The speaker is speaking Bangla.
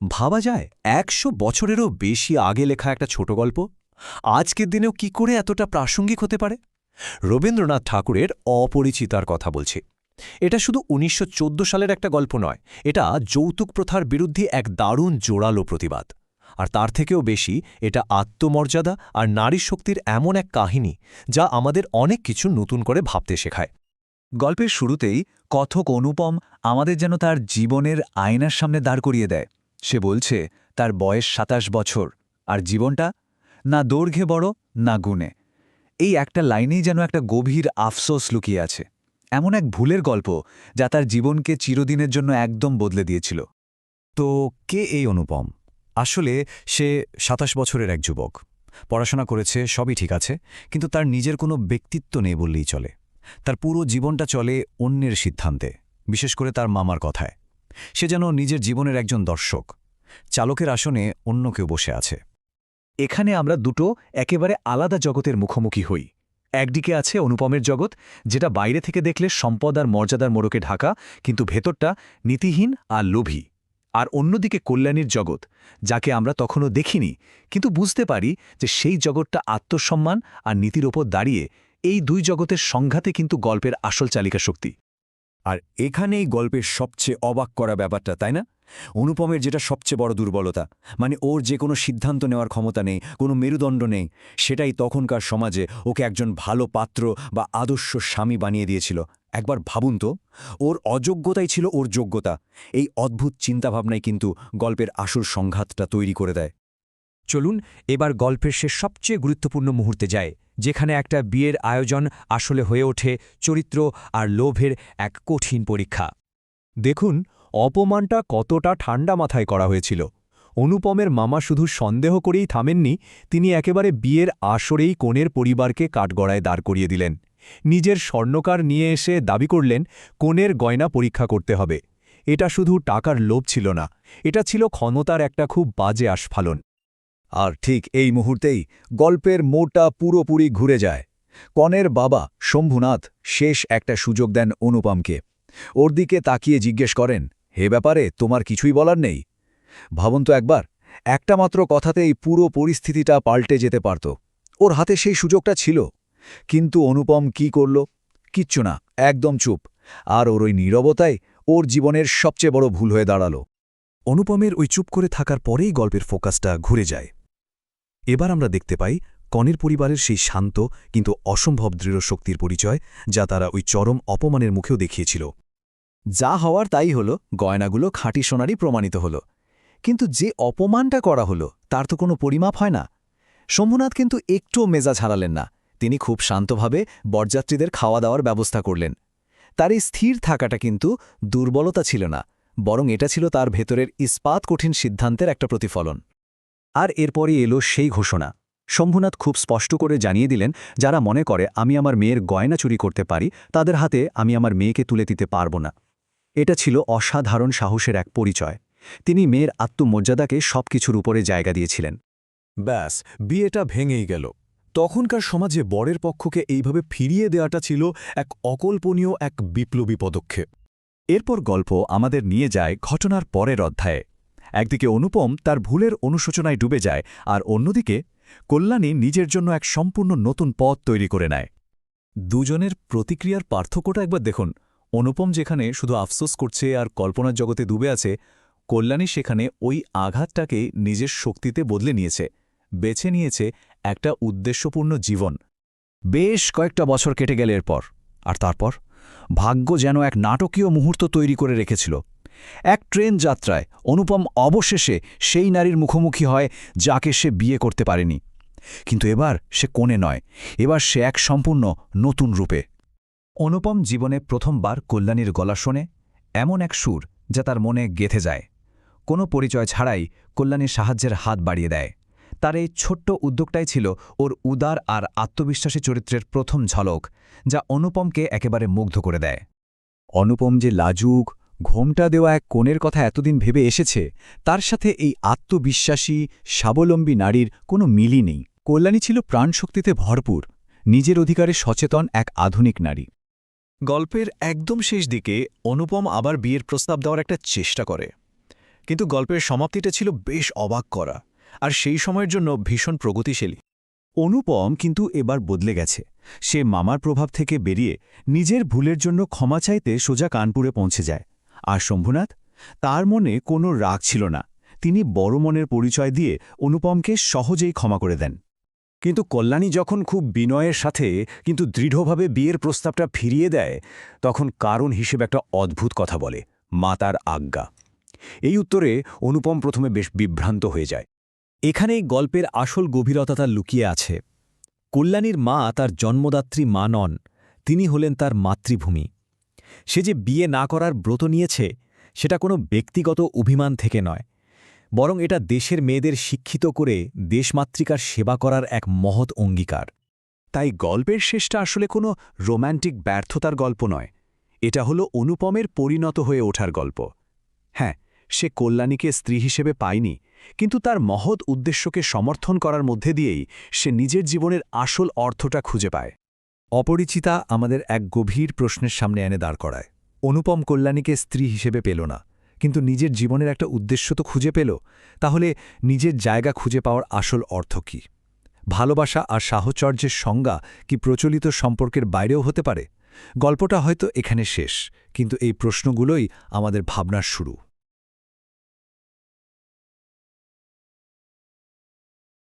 ভাবা যায় একশো বছরেরও বেশি আগে লেখা একটা ছোট গল্প। আজকের দিনেও কি করে এতটা প্রাসঙ্গিক হতে পারে? রবীন্দ্রনাথ ঠাকুরের অপরিচিতার কথা বলছি। এটা শুধু উনিশশো চোদ্দ সালের একটা গল্প নয়, এটা যৌতুক প্রথার বিরুদ্ধে এক দারুণ জোরালো প্রতিবাদ। আর তার থেকেও বেশি এটা আত্মমর্যাদা আর নারী শক্তির এমন এক কাহিনী যা আমাদের অনেক কিছু নতুন করে ভাবতে শেখায়। গল্পের শুরুতেই কথক অনুপম আমাদের যেন তার জীবনের আয়নার সামনে দাঁড় করিয়ে দেয়। সে বলছে, তার বয়স সাতাশ বছর, আর জীবনটা না দৈর্ঘ্যে বড়, না গুণে। এই একটা লাইনেই যেন একটা গভীর আফসোস লুকিয়ে আছে। এমন এক ভুলের গল্প যা তার জীবনকে চিরদিনের জন্য একদম বদলে দিয়েছিল। তো কে এই অনুপম? আসলে সে সাতাশ বছরের এক যুবক। পড়াশোনা করেছে, সবই ঠিক আছে, কিন্তু তার নিজের কোনো ব্যক্তিত্ব নেই বললেই চলে। তার পুরো জীবনটা চলে অন্যের সিদ্ধান্তে, বিশেষ করে তার মামার কথায়। সে যেন নিজের জীবনের একজন দর্শক। চালকের আসনে অন্য কেউ বসে আছে। এখানে আমরা দুটো একেবারে আলাদা জগতের মুখোমুখি হই। একদিকে আছে অনুপমের জগৎ, যেটা বাইরে থেকে দেখলে সম্পদ আর মর্যাদার মোড়কে ঢাকা, কিন্তু ভেতরটা নীতিহীন আর লোভী। আর অন্যদিকে কল্যাণীর জগৎ, যাকে আমরা তখনও দেখিনি, কিন্তু বুঝতে পারি যে সেই জগৎটা আত্মসম্মান আর নীতির ওপর দাঁড়িয়ে এই দুই জগতের সংঘাতে কিন্তু গল্পের আসল চালিকা শক্তি আর এখানেই গল্পের সবচেয়ে অবাক করা ব্যাপারটা, তাই না? অনুপমের যেটা সবচেয়ে বড় দুর্বলতা মানে ওর যে কোনো সিদ্ধান্ত নেওয়ার ক্ষমতা নেই, কোনো মেরুদণ্ড নেই, সেটাই তখনকার সমাজে ওকে একজন ভালো পাত্র বা আদর্শ স্বামী বানিয়ে দিয়েছিল। একবার ভাবুন তো, ওর অযোগ্যতাই ছিল ওর যোগ্যতা। এই অদ্ভুত চিন্তাভাবনাই কিন্তু গল্পের আসল সংঘাতটা তৈরি করে দেয়। চলুন এবার গল্পের সে সবচেয়ে গুরুত্বপূর্ণ মুহূর্তে যায় যেখানে একটা বিয়ের আয়োজন আসলে হয়ে ওঠে চরিত্র আর লোভের এক কঠিন পরীক্ষা। দেখুন, অপমানটা কতটা ঠান্ডা মাথায় করা হয়েছিল। অনুপমের মামা শুধু সন্দেহ করেই থামেননি, তিনি একেবারে বিয়ের আসরেই কনের পরিবারকে কাঠগড়ায় দাঁড় করিয়ে দিলেন। নিজের স্বর্ণকার নিয়ে এসে দাবি করলেন, কনের গয়না পরীক্ষা করতে হবে। এটা শুধু টাকার লোভ ছিল না, এটা ছিল ক্ষমতার একটা খুব বাজে আস্ফালন। আর ঠিক এই মুহূর্তেই গল্পের মোটা পুরোপুরি ঘুরে যায়। কনের বাবা শম্ভুনাথ শেষ একটা সুযোগ দেন অনুপমকে। ওর দিকে তাকিয়ে জিজ্ঞেস করেন, হে ব্যাপারে তোমার কিছুই বলার নেই? ভাবুন তো একবার, একটা মাত্র কথাতেই পুরো পরিস্থিতিটা পাল্টে যেতে পারত। ওর হাতে সেই সুযোগটা ছিল। কিন্তু অনুপম কি করল? কিচ্ছু না, একদম চুপ। আর ওর ওই নীরবতায় ওর জীবনের সবচেয়ে বড় ভুল হয়ে দাঁড়াল। অনুপমের ওই চুপ করে থাকার পরেই গল্পের ফোকাসটা ঘুরে যায়। এবার আমরা দেখতে পাই কনের পরিবারের সেই শান্ত কিন্তু অসম্ভব দৃঢ় শক্তির পরিচয় যা তারা ওই চরম অপমানের মুখেও দেখিয়েছিল। যা হওয়ার তাই হলো, গয়নাগুলো খাঁটি সোনারই প্রমাণিত হল। কিন্তু যে অপমানটা করা হলো, তার তো কোনো পরিমাপ হয় না। শম্ভুনাথ কিন্তু একটুও মেজাজ হারালেন না। তিনি খুব শান্তভাবে বরযাত্রীদের খাওয়া দাওয়ার ব্যবস্থা করলেন। তার এই স্থির থাকাটা কিন্তু দুর্বলতা ছিল না, বরং এটা ছিল তার ভেতরের ইস্পাত কঠিন সিদ্ধান্তের একটা প্রতিফলন। আর এরপরে এলো সেই ঘোষণা। শম্ভুনাথ খুব স্পষ্ট করে জানিয়ে দিলেন, যারা মনে করে আমি আমার মেয়ের গয়না চুরি করতে পারি, তাদের হাতে আমি আমার মেয়েকে তুলে দিতে পারব না। এটা ছিল অসাধারণ সাহসের এক পরিচয়। তিনি মেয়ের আত্মমর্যাদাকে সবকিছুর উপরে জায়গা দিয়েছিলেন। ব্যাস, বিয়েটা ভেঙেই গেল। তখনকার সমাজে বরের পক্ষকে এইভাবে ফিরিয়ে দেওয়াটা ছিল এক অকল্পনীয়, এক বিপ্লবী পদক্ষেপ। এরপর গল্প আমাদের নিয়ে যায় ঘটনার পরের অধ্যায়ে। একদিকে অনুপম তার ভুলের অনুশোচনায় ডুবে যায়, আর অন্যদিকে কল্যাণী নিজের জন্য এক সম্পূর্ণ নতুন পথ তৈরি করে নেয়। দুজনের প্রতিক্রিয়ার পার্থক্যটা একবার দেখুন। অনুপম যেখানে শুধু আফসোস করছে আর কল্পনার জগতে ডুবে আছে, কল্যাণী সেখানে ওই আঘাতটাকে নিজের শক্তিতে বদলে নিয়েছে, বেছে নিয়েছে একটা উদ্দেশ্যপূর্ণ জীবন। বেশ কয়েকটা বছর কেটে গেল এরপর, আর তারপর? ভাগ্য যেন এক নাটকীয় মুহূর্ত তৈরি করে রেখেছিল। এক ট্রেন যাত্রায় অনুপম অবশেষে সেই নারীর মুখোমুখি হয় যাকে সে বিয়ে করতে পারেনি। কিন্তু এবার সে কোণে নয়, এবার সে এক সম্পূর্ণ নতুন রূপে। অনুপম জীবনে প্রথমবার কল্যাণীর গলা শোনে এমন এক সুর যা তার মনে গেথে যায়। কোনো পরিচয় ছাড়াই কল্যাণীর সাহায্যের হাত বাড়িয়ে দেয়। তার এই ছোট্ট উদ্যোগটাই ছিল ওর উদার আর আত্মবিশ্বাসী চরিত্রের প্রথম ঝলক, যা অনুপমকে একেবারে মুগ্ধ করে দেয়। অনুপম যে লাজুক ঘোমটা দেওয়া এক কোণের কথা এতদিন ভেবে এসেছে, তার সাথে এই আত্মবিশ্বাসী, স্বাবলম্বী নারীর কোনো মিলই নেই। কল্যাণী ছিল প্রাণশক্তিতে ভরপুর, নিজের অধিকারে সচেতন এক আধুনিক নারী। গল্পের একদম শেষ দিকে অনুপম আবার বিয়ের প্রস্তাব দেওয়ার একটা চেষ্টা করে। কিন্তু গল্পের সমাপ্তিটা ছিল বেশ অবাক করা, আর সেই সময়ের জন্য ভীষণ প্রগতিশীলী অনুপম কিন্তু এবার বদলে গেছে। সে মামার প্রভাব থেকে বেরিয়ে নিজের ভুলের জন্য ক্ষমা চাইতে সোজা কানপুরে পৌঁছে যায়। আর শম্ভুনাথ, তার মনে কোনো রাগ ছিল না। তিনি বড় মনের পরিচয় দিয়ে অনুপমকে সহজেই ক্ষমা করে দেন। কিন্তু কল্যাণী যখন খুব বিনয়ের সাথে, কিন্তু দৃঢ়ভাবে বিয়ের প্রস্তাবটা ফিরিয়ে দেয়, তখন কারণ হিসেবে একটা অদ্ভুত কথা বলে মাতার আজ্ঞা। এই উত্তরে অনুপম প্রথমে বেশ বিভ্রান্ত হয়ে যায়। এখানেই গল্পের আসল গভীরতা লুকিয়ে আছে। কল্যাণীর মা তার জন্মদাত্রী মা নন, তিনি হলেন তার মাতৃভূমি। সে যে বিয়ে না করার ব্রত নিয়েছে, সেটা কোনো ব্যক্তিগত অভিমান থেকে নয়। বরং এটা দেশের মেয়েদের শিক্ষিত করে দেশমাতৃকার সেবা করার এক মহৎ অঙ্গীকার। তাই গল্পের শেষটা আসলে কোনো রোম্যান্টিক ব্যর্থতার গল্প নয়। এটা হলো অনুপমের পরিণত হয়ে ওঠার গল্প। হ্যাঁ সে কল্যাণীকে স্ত্রী হিসেবে পায়নি, কিন্তু তার মহৎ উদ্দেশ্যকে সমর্থন করার মধ্যে দিয়েই সে নিজের জীবনের আসল অর্থটা খুঁজে পায়। অপরিচিতা আমাদের এক গভীর প্রশ্নের সামনে এনে দাঁড় করায়। অনুপম কল্যাণীকে স্ত্রী হিসেবে পেল না, কিন্তু নিজের জীবনের একটা উদ্দেশ্য তো খুঁজে পেল, তাহলে নিজের জায়গা খুঁজে পাওয়ার আসল অর্থ কী? ভালোবাসা আর সাহচর্যের সংজ্ঞা কি প্রচলিত সম্পর্কের বাইরেও হতে পারে? গল্পটা হয়তো এখানে শেষ, কিন্তু এই প্রশ্নগুলোই আমাদের ভাবনার শুরু।